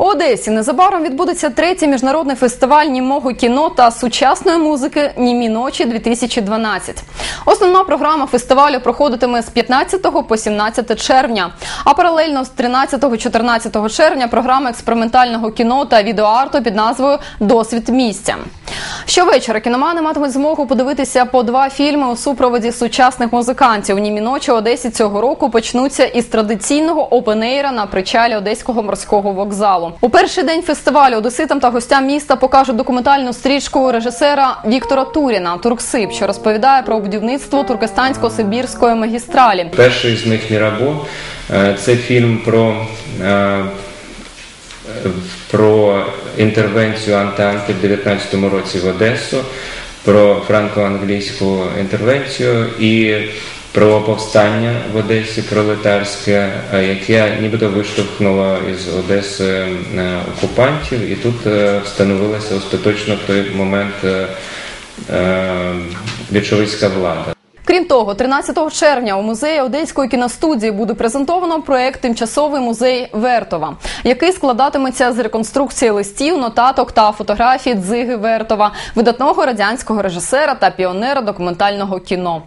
У Одесі незабаром відбудеться третій міжнародний фестиваль німого кіно та сучасної музики Німі ночі 2012 Основна програма фестивалю проходитиме з 15 по 17 червня. А паралельно з 13-14 червня програма експериментального кіно та відеоарту під назвою Досвід місця. Щовечора кіномани матимуть змогу подивитися по два фільми у супроводі сучасних музикантів. Німі ночі Одесі цього року почнуться із традиційного опенейра на причалі Одеського морського вокзалу. У перший день фестивалю одеситам та гостям міста покажуть документальну стрічку режисера Віктора Туріна Турксиб, що розповідає про будівництво туркестансько-сибірської магістралі. Перший з них Мірабо. Е, Це фільм про, е, про інтервенцію Антанти в 19-му році в Одесу, про франко-англійську інтервенцію і про повстання в Одесі пролетарське, е, яке нібито виштовхнуло із Одеси е, окупантів, і тут е, встановилася остаточно в той момент більшовицька влада. Крім того, 13 червня у музеї Одеської кіностудії буде презентовано проект Тимчасовий музей Вертова, який складатиметься з реконструкції листів, нотаток та фотографій Дзиги Вертова, видатного радянського режисера та піонера документального кіно.